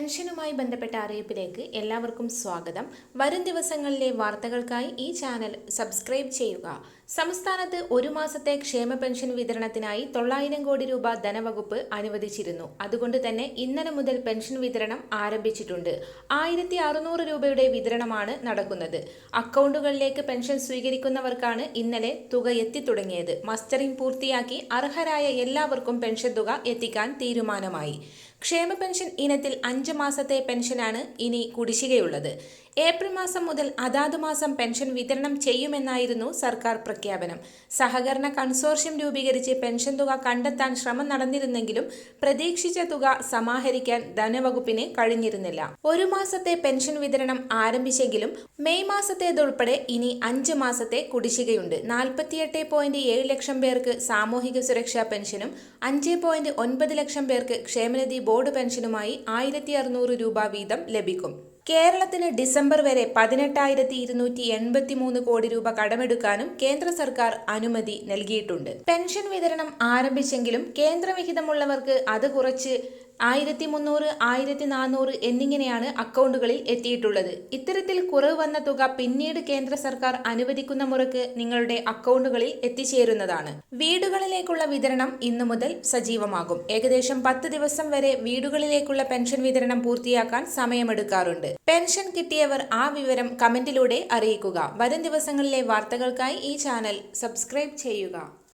പെൻഷനുമായി ബന്ധപ്പെട്ട അറിയിപ്പിലേക്ക് എല്ലാവർക്കും സ്വാഗതം. വരും ദിവസങ്ങളിലെ വാർത്തകൾക്കായി ഈ ചാനൽ സബ്സ്ക്രൈബ് ചെയ്യുക. സംസ്ഥാനത്ത് ഒരു മാസത്തെ ക്ഷേമ പെൻഷൻ വിതരണത്തിനായി തൊള്ളായിരം കോടി രൂപ ധനവകുപ്പ് അനുവദിച്ചിരുന്നു. അതുകൊണ്ട് തന്നെ ഇന്നലെ മുതൽ പെൻഷൻ വിതരണം ആരംഭിച്ചിട്ടുണ്ട്. ആയിരത്തി അറുന്നൂറ് രൂപയുടെ വിതരണമാണ് നടക്കുന്നത്. അക്കൗണ്ടുകളിലേക്ക് പെൻഷൻ സ്വീകരിക്കുന്നവർക്കാണ് ഇന്നലെ തുക എത്തിത്തുടങ്ങിയത്. മസ്റ്ററിംഗ് പൂർത്തിയാക്കി അർഹരായ എല്ലാവർക്കും പെൻഷൻ തുക എത്തിക്കാൻ തീരുമാനമായി. ക്ഷേമ പെൻഷൻ ഇനത്തിൽ അഞ്ച് മാസത്തെ പെൻഷനാണ് ഇനി കുടിശ്ശികയുള്ളത്. ഏപ്രിൽ മാസം മുതൽ അതാത് മാസം പെൻഷൻ വിതരണം ചെയ്യുമെന്നായിരുന്നു സർക്കാർ പ്രഖ്യാപനം. സഹകരണ കൺസോർഷ്യം രൂപീകരിച്ച് പെൻഷൻ തുക കണ്ടെത്താൻ ശ്രമം നടന്നിരുന്നെങ്കിലും പ്രതീക്ഷിച്ച തുക സമാഹരിക്കാൻ ധനവകുപ്പിന് കഴിഞ്ഞിരുന്നില്ല. ഒരു മാസത്തെ പെൻഷൻ വിതരണം ആരംഭിച്ചെങ്കിലും മെയ് മാസത്തേതുൾപ്പെടെ ഇനി അഞ്ച് മാസത്തെ കുടിശ്ശികയുണ്ട്. നാൽപ്പത്തിയെട്ട് പോയിന്റ് ഏഴ് ലക്ഷം പേർക്ക് സാമൂഹിക സുരക്ഷാ പെൻഷനും അഞ്ച് പോയിന്റ് ഒൻപത് ലക്ഷം പേർക്ക് ക്ഷേമനിധി ബോർഡ് പെൻഷനുമായി ആയിരത്തി അറുന്നൂറ് രൂപ വീതം ലഭിക്കും. കേരളത്തിന് ഡിസംബർ വരെ പതിനെട്ടായിരത്തി ഇരുന്നൂറ്റി എൺപത്തി മൂന്ന് കോടി രൂപ കടമെടുക്കാനും കേന്ദ്ര സർക്കാർ അനുമതി നൽകിയിട്ടുണ്ട്. പെൻഷൻ വിതരണം ആരംഭിച്ചെങ്കിലും കേന്ദ്രവിഹിതമുള്ളവർക്ക് അത് കുറച്ച് ആയിരത്തി മുന്നൂറ് ആയിരത്തി നാനൂറ് എന്നിങ്ങനെയാണ് അക്കൗണ്ടുകളിൽ എത്തിയിട്ടുള്ളത്. ഇത്തരത്തിൽ കുറവ് വന്ന തുക പിന്നീട് കേന്ദ്ര സർക്കാർ അനുവദിക്കുന്ന മുറക്ക് നിങ്ങളുടെ അക്കൗണ്ടുകളിൽ എത്തിച്ചേരുന്നതാണ്. വീടുകളിലേക്കുള്ള വിതരണം ഇന്നു മുതൽ സജീവമാകും. ഏകദേശം പത്ത് ദിവസം വരെ വീടുകളിലേക്കുള്ള പെൻഷൻ വിതരണം പൂർത്തിയാക്കാൻ സമയമെടുക്കാറുണ്ട്. പെൻഷൻ കിട്ടിയവർ ആ വിവരം കമന്റിലൂടെ അറിയിക്കുക. വരും ദിവസങ്ങളിലെ വാർത്തകൾക്കായി ഈ ചാനൽ സബ്സ്ക്രൈബ് ചെയ്യുക.